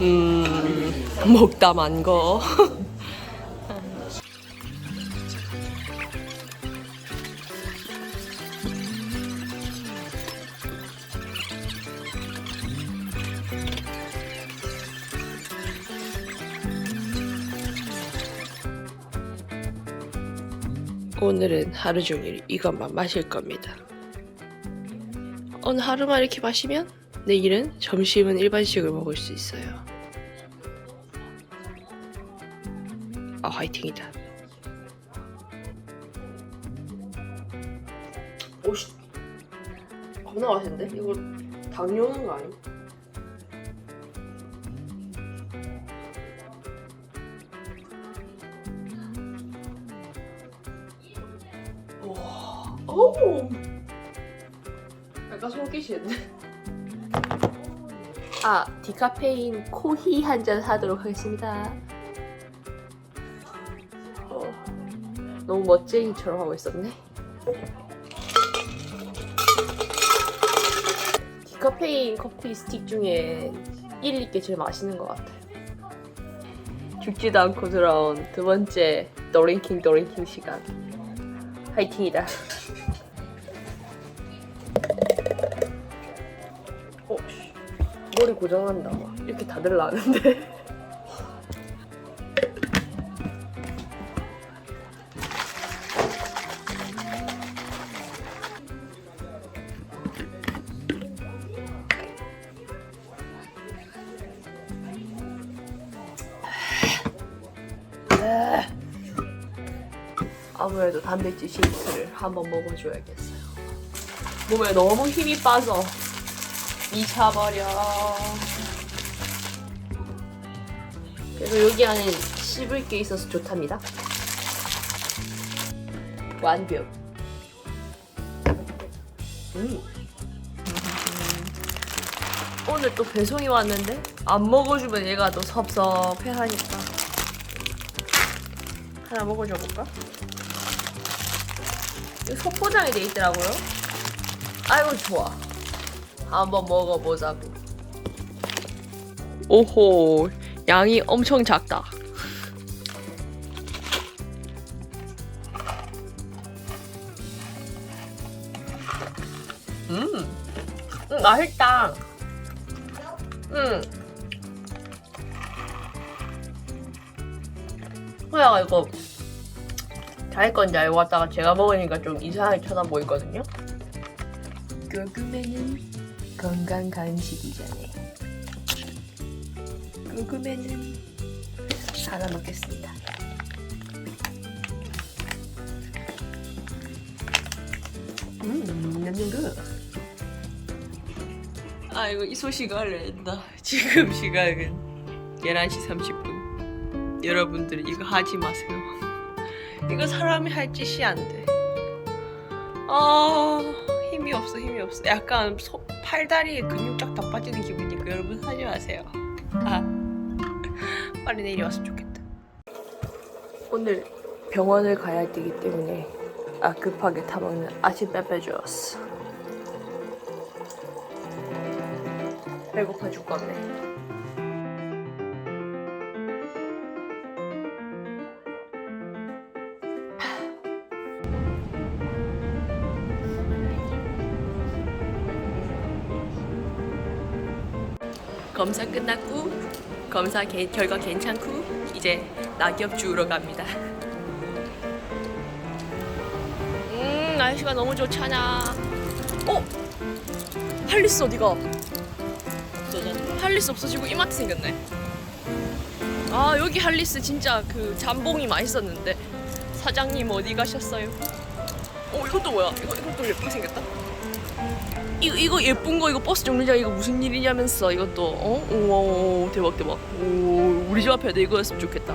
음, 먹다 만 거. 오늘은 하루 종일 이것만 마실 겁니다. 오늘 하루만 이렇게 마시면 내일은 점심은 일반식을 먹을 수 있어요. 화이팅이다. 오씨, 겁나 맛있는데? 이거 당뇨 오는 거 아니야? 와, 오, 약간 속이시는데? 아, 디카페인 코히 한 잔 하도록 하겠습니다. 멋쟁이처럼 하고 있었네. 디카페인 커피 스틱 중에 1, 2개 제일 맛있는 것 같아요. 죽지도 않고 돌아온 두 번째 더링킹 더링킹 시간. 화이팅이다. 어, 씨. 머리. 막. 이렇게 다들 나는데. 단백질 쉐이크를 한번 먹어줘야겠어요. 몸에 너무 힘이 빠져 미쳐버려. 그래서 여기 안에 씹을 게 있어서 좋답니다. 완벽. 음. 오늘 또 배송이 왔는데 안 먹어주면 얘가 또 섭섭해하니까 하나 먹어줘 볼까? 이거 소포장이 돼 있더라고요. 아이고 좋아. 한번 먹어보자고. 오호, 양이 엄청 작다. 음, 음 맛있다. 음. 호야가 이거 자기 건지 알고 왔다가 제가 먹으니까 좀 이상하게 쳐다보이거든요. 고구매는 건강 간식이잖아요. 고구매는 하나 먹겠습니다. 음, 냄새가. 아 이거 이 소식 알려야 된다. 지금 시각은 11시 30분. 여러분들 이거 하지 마세요. 이거 사람이 할 짓이 안 돼. 아 힘이 없어 힘이 없어. 약간 소, 팔다리에 근육 쫙 다 빠지는 기분이니까 여러분 하지 마세요. 아 빨리 내일이 왔으면 좋겠다. 오늘 병원을 가야 되기 때문에 아 급하게 타먹는 아침 빼빼 주었어. 배고파 죽겠네. 검사 끝났고 검사 개- 결과 괜찮고 이제 낙엽 주우러 갑니다. 음 날씨가 너무 좋잖아. 어? 할리스 어디가? 할리스 없어지고 이마트 생겼네. 아 여기 할리스 진짜 그 잠봉이 맛있었는데 사장님 어디 가셨어요? 어 이것도 뭐야? 이거 이것도 예쁘게 생겼다. 이거 이거 예쁜 거 이거 버스 정류장 이거 무슨 일이냐면서 이것도 어? 오, 오 대박 대박. 오 우리 집 앞에도 이거였으면 좋겠다.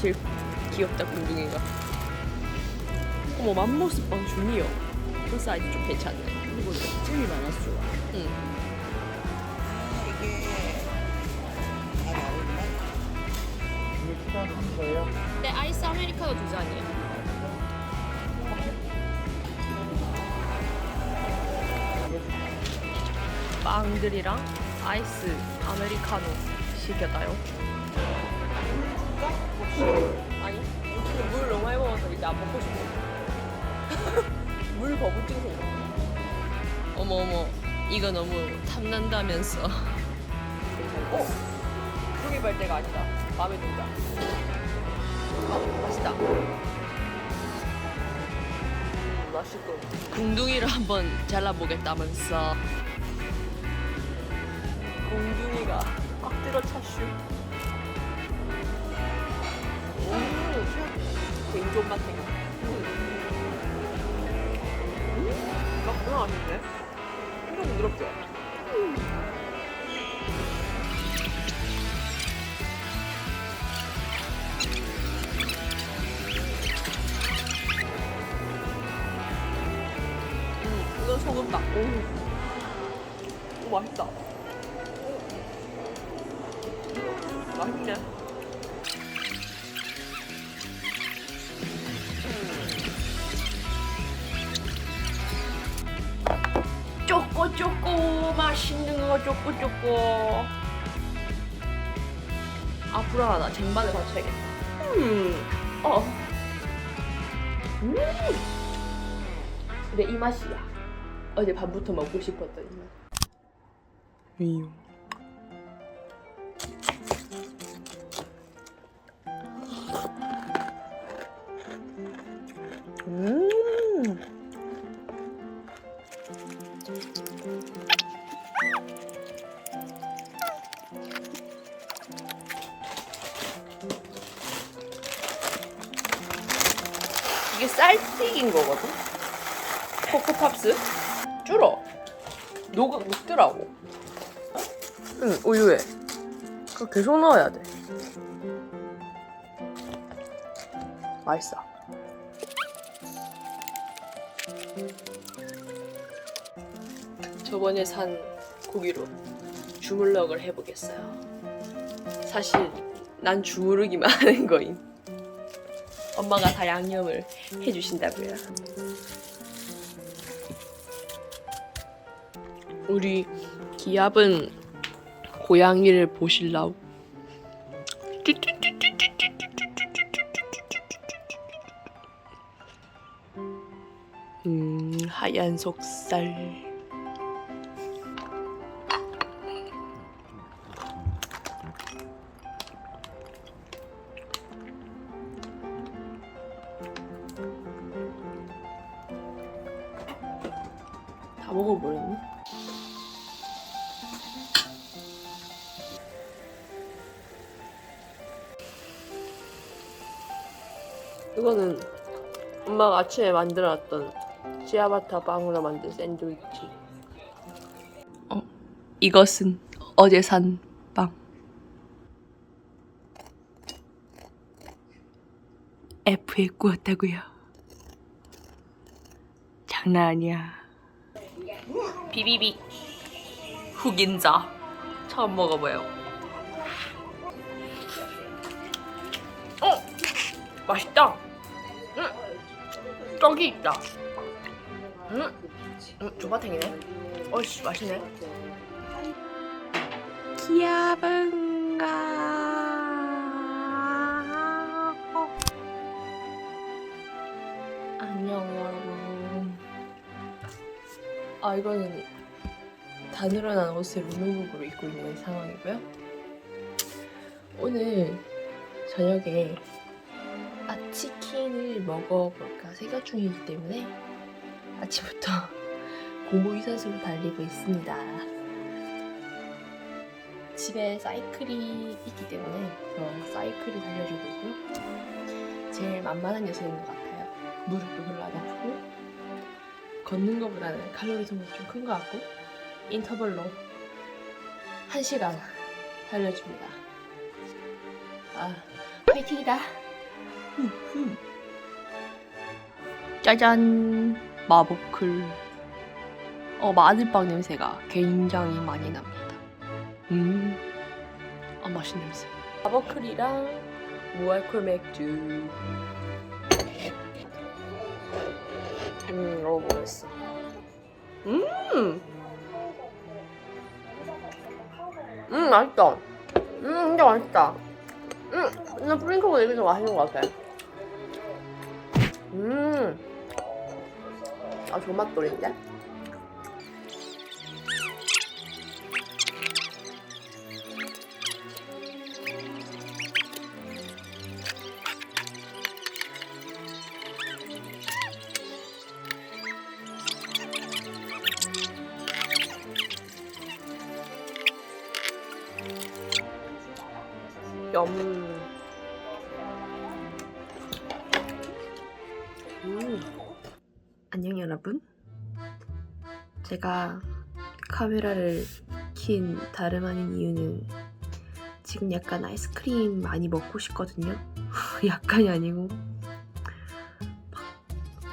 제일 귀엽다 공둥이가. 어머 맘모스빵 준이요. 그 사이즈 좀 괜찮네. 그리고 잼이 많아서 좋아. 응. 이게 다 나오구나. 이게 추가하는 거예요? 네 아이스 아메리카노 두 잔이요. 빵들이랑 아이스 아메리카노 시켰다요. 아니, 요즘에 물 너무 많이 먹어서 이제 안 먹고 싶어. 물 거부증 생겨. 어머 어머, 이거 너무 탐난다면서. 어? 종이 발대가 아니다. 마음에 든다. 아, 맛있다. 음, 맛있고. 궁둥이를 한번 잘라보겠다면서. 궁둥이가 꽉 들어 차슈. 개인존 맛 생각. 음, 생각보다 맛있네. 엄청 부드럽죠? 음, 이건 소금 딱. 오. 오, 맛있다. 불안하다. 쟁반을 받쳐야겠다. 음, 어. 음. 근데 이 맛이야. 어제 밤부터 먹고 싶었던 이 맛. 이요. 음. 쌀튀긴 거거든? 코코팝스? 줄어. 녹, 녹더라고. 응, 우유에. 그거 계속 넣어야 돼. 맛있어. 저번에 산 고기로 주물럭을 해보겠어요. 사실 난 주무르기만 하는 거임. 엄마가 다 양념을 해주신다고요. 우리 기압은 고양이를 보실라우. 음, 하얀 속살. 엄마가 아침에 만들어놨던 치아바타 빵으로 만든 샌드위치. 어, 이것은 어제 산 빵. F에 구웠다고요. 장난 아니야. 비비비 흑인자 처음 먹어봐요. 어, 맛있다. 음, 떡이 있다. 음, 음 조바탱이네. 어이씨 맛있네. 기아분가. 안녕 여러분. 아 이거는 다 늘어난 옷을 롱롱복으로 입고 있는 상황이고요. 오늘 저녁에 아치킨을 먹어볼까 생각 중이기 때문에 아침부터 공복 유산소를 달리고 있습니다. 집에 사이클이 있기 때문에 저 사이클을 달려주고 있고요. 제일 만만한 녀석인 것 같아요. 무릎도 별로 안 아프고 걷는 것보다는 칼로리 소모가 좀 큰 것 같고 인터벌로 1시간 달려줍니다. 아, 화이팅이다. 짜잔 마법클. 어 마늘빵 냄새가 굉장히 많이 납니다. 음, 아 맛있는 냄새. 마법클이랑 무알콜 맥주. 음, 먹어보겠어. 음, 음 맛있다. 음 진짜 맛있다. 음, 나 프링크보다 이게 더 맛있는 것 같아. 음, 아 조맛돌인데? 염. 여러분. 제가 카메라를 킨 다름 아닌 이유는 지금 약간 아이스크림 많이 먹고 싶거든요. 약간이 아니고 막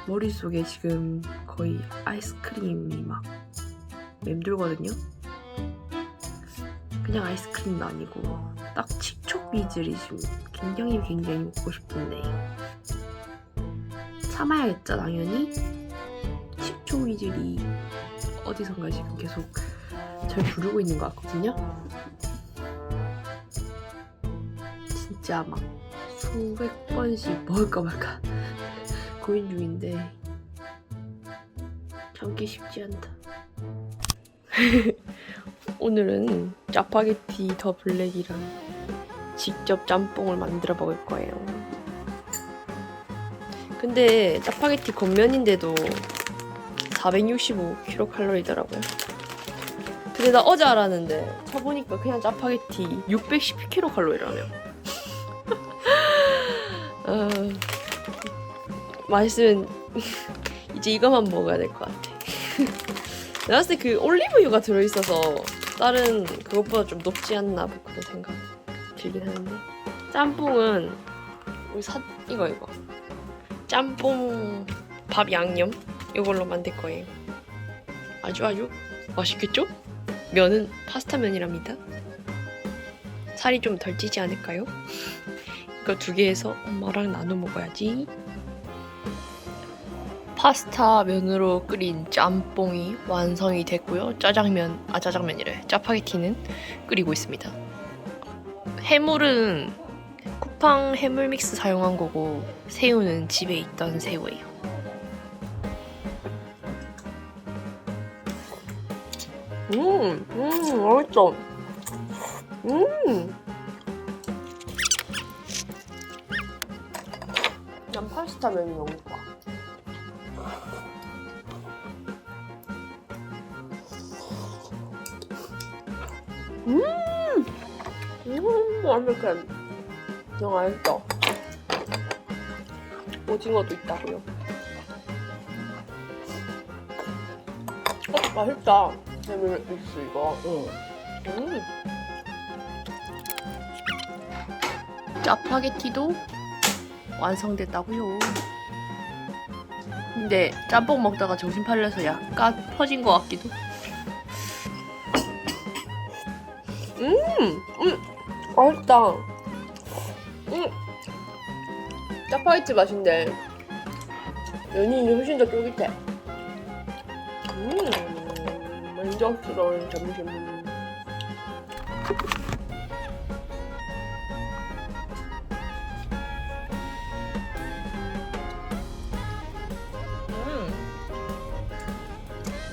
머릿속에 지금 거의 아이스크림이 막 맴돌거든요. 그냥 아이스크림도 아니고 딱 칙촉비즈리 지금 굉장히 굉장히 먹고 싶은데 참아야겠죠 당연히 칙촉비즈리 어디선가 지금 계속 절 부르고 있는 것 같거든요 진짜 막 수백 번씩 먹을까 말까 고민 중인데 참기 쉽지 않다 오늘은 짜파게티 더 블랙이랑 직접 짬뽕을 만들어 먹을 거예요. 근데 짜파게티 겉면인데도 465kcal더라고요. 근데 나 어제 알았는데 쳐보니까 그냥 짜파게티 610kcal라며. 어, 맛있으면 이제 이거만 먹어야 될 것 같아. 내가 봤을 때 그 올리브유가 들어있어서 다른 그것보다 좀 높지 않나 뭐 그런 생각 들긴 하는데 짬뽕은 우리 사 이거 이거 짬뽕 밥 양념 이걸로 만들 거예요 아주 아주 맛있겠죠? 면은 파스타 면이랍니다 살이 좀 덜 찌지 않을까요? 이거 두 개에서 엄마랑 나눠 먹어야지 파스타 면으로 끓인 짬뽕이 완성이 됐고요. 짜장면, 아 짜장면이래. 짜파게티는 끓이고 있습니다. 해물은 쿠팡 해물 믹스 사용한 거고 새우는 집에 있던 새우예요. 음, 음, 맛있어. 음. 난 파스타 면이 너무 좋아. 음, 음, 완벽해. 너무 맛있어. 오징어도 있다고요. 어, 맛있다. 해물 믹스 이거. 어. 음. 짜파게티도 완성됐다고요. 근데 짬뽕 먹다가 정신 팔려서 약간 퍼진 것 같기도. 음, 음, 맛있다. 음, 짜파게티 맛인데 면이 훨씬 더 쫄깃해. 음, 만족스러운 점심. 음,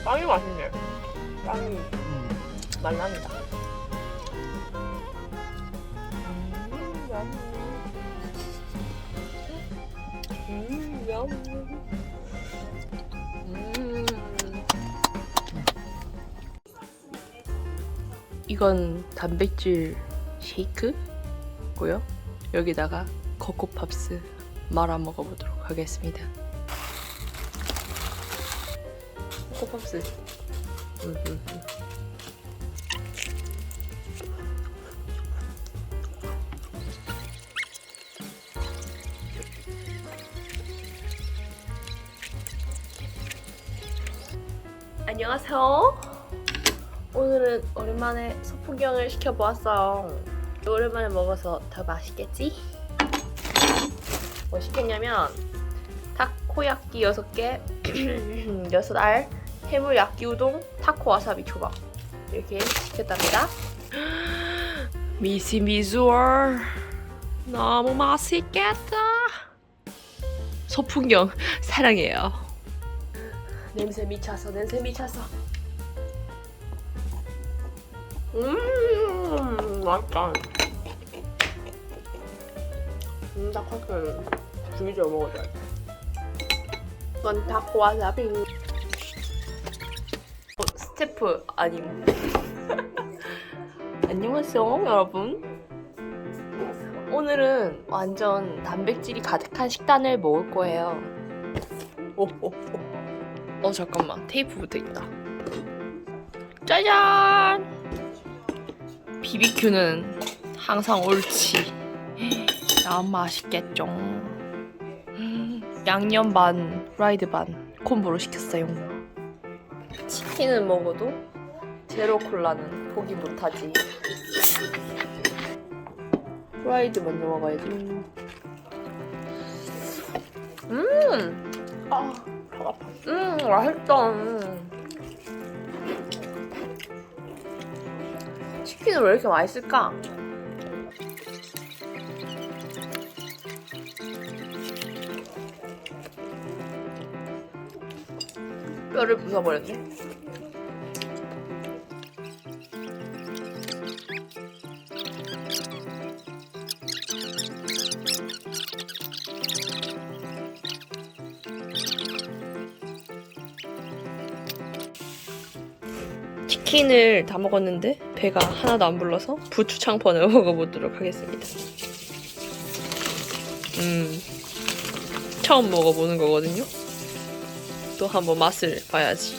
빵이 맛있네. 빵이 음. 말랑이다. 이건 단백질 쉐이크고요. 여기다가 코코팝스 말아 먹어보도록 하겠습니다. 코코팝스. 안녕하세요. 오늘은 오랜만에 소풍경을 시켜보았어요. 오랜만에 먹어서 더 맛있겠지? 뭐 시켰냐면 타코야끼 6개, 6알, 해물 야끼 우동, 타코 와사비 초밥 이렇게 시켰답니다. 미시 비주얼 너무 맛있겠다. 소풍경 사랑해요. 냄새 미쳐서 냄새 미쳐서. 음 맛있다. 음 주기적으로 먹어줘야 돼. 이건 타코 와사비. 어, 스태프 아님. 안녕하세요 여러분. 오늘은 완전 단백질이 가득한 식단을 먹을 거예요. 오 오 오. 어 잠깐만 테이프 붙어 있다. 짜잔. BBQ는 항상 옳지. 너무 맛있겠죠. 음, 양념 반, 프라이드 반 콤보로 시켰어요. 치킨은 먹어도 제로 콜라는 포기 못하지. 프라이드 먼저 먹어야지. 음, 아, 배 아파. 음, 맛있다. 치킨은 왜 이렇게 맛있을까? 뼈를 부숴버렸네. 치킨을 다 먹었는데 배가 하나도 안 불러서 부추 창펀을 먹어보도록 하겠습니다. 음, 처음 먹어보는 거거든요. 또 한번 맛을 봐야지.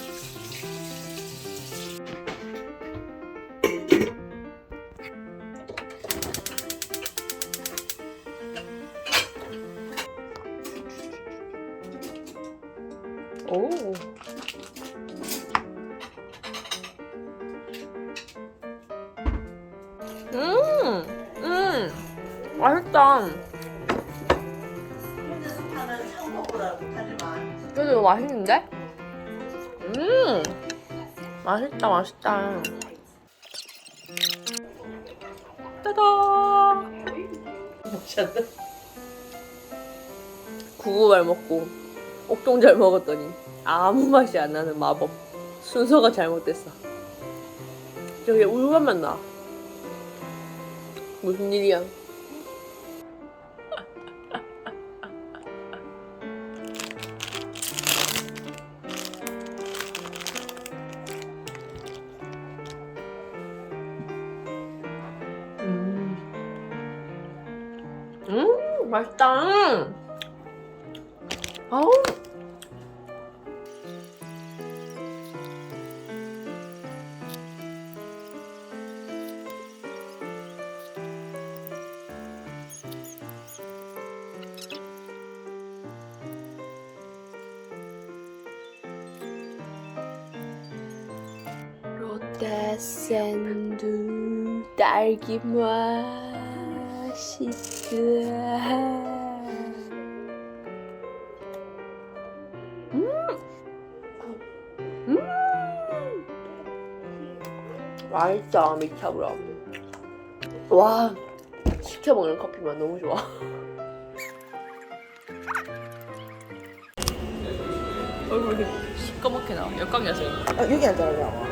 그래도 이거 맛있는데? 음, 맛있다, 맛있다. 따다. 구구발 먹고 옥동 잘 먹었더니 아무 맛이 안 나는 마법. 순서가 잘못됐어. 저기 우유맛만 나. 무슨 일이야? 샌드 딸기 맛있다. 음, 음, 맛있다 미쳐버려. 와, 시켜 먹는 커피만 너무 좋아. 얼굴이 시꺼멓게 나와. 역광야생. 아, 여기 앉아요.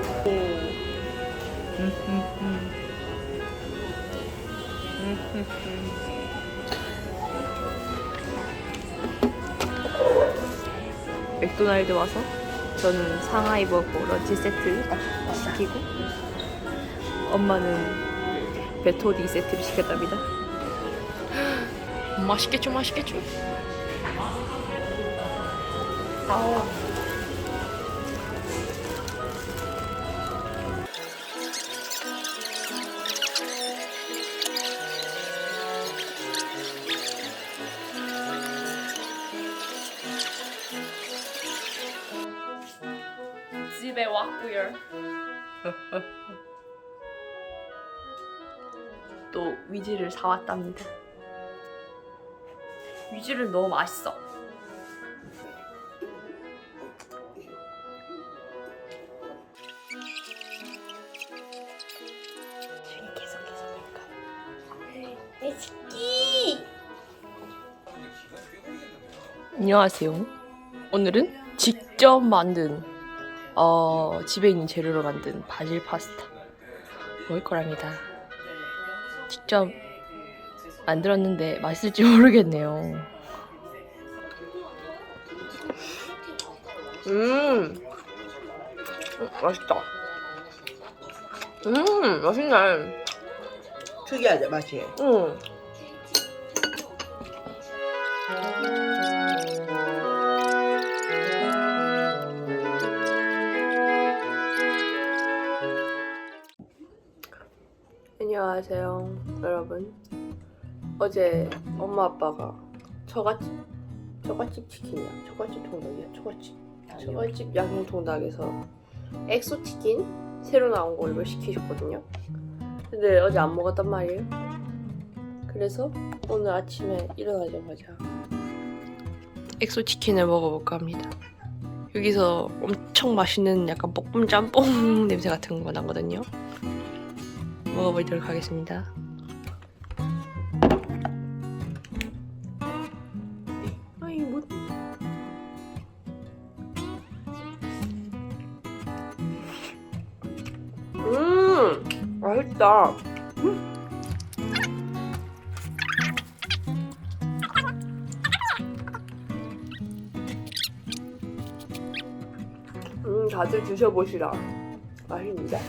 맥도날드 와서 저는 상하이 버거 런치 세트 시키고 엄마는 베토디 세트를 시켰답니다. 맛있겠죠, 맛있겠죠. 아우. 왔고요. 또 위지를 사왔답니다. 위지를 너무 맛있어. 안녕하세요. 오늘은 직접 만든 어, 집에 있는 재료로 만든 바질 파스타 먹을 거랍니다. 직접 만들었는데 맛있을지 모르겠네요. 음, 음, 맛있다. 음, 맛있네. 특이하죠 맛이. 응. 안녕하세요, 여러분. 어제 엄마 아빠가 처갓집, 처갓집 치킨이야. 처갓집 통닭이야. 처갓집. 처갓집 양념 통닭에서 엑소 치킨 새로 나온 거 이걸 시키셨거든요. 근데 어제 안 먹었단 말이에요. 그래서 오늘 아침에 일어나자마자 엑소 치킨을 먹어볼까 합니다. 여기서 엄청 맛있는 약간 볶음 짬뽕 냄새 같은 거 나거든요. 먹어보도록 하겠습니다. 아이 뭐? 음 맛있다. 음, 다들 드셔보시라. 맛있는데?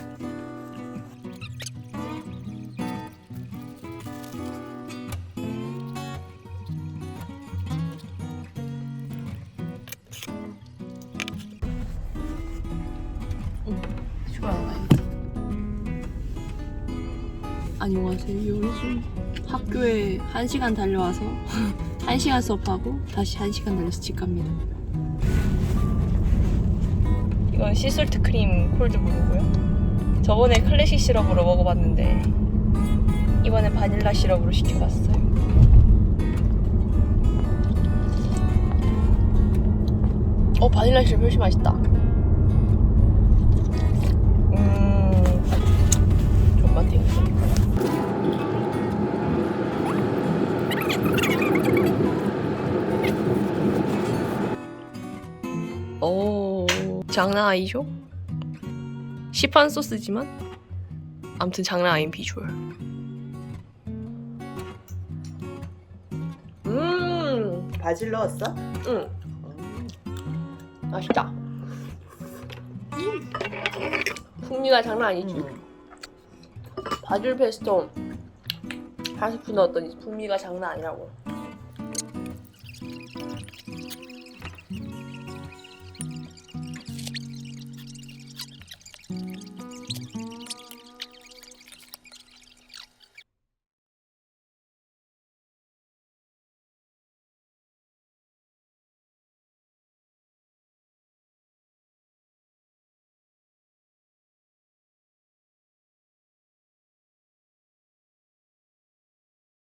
안녕하세요. 요즘 학교에 1시간 달려와서 1시간 수업하고 다시 1시간 달려서 집 갑니다. 이건 시솔트 크림 콜드브루고요. 저번에 클래식 시럽으로 먹어봤는데 이번엔 바닐라 시럽으로 시켜봤어요. 어 바닐라 시럽 훨씬 맛있다. 장난 아니죠? 시판 소스지만 아무튼 장난 아닌 비주얼. 음, 바질 넣었어? 응, 맛있다. 풍미가 장난 아니지. 바질 페스토 한 스푼 넣었더니 풍미가 장난 아니라고.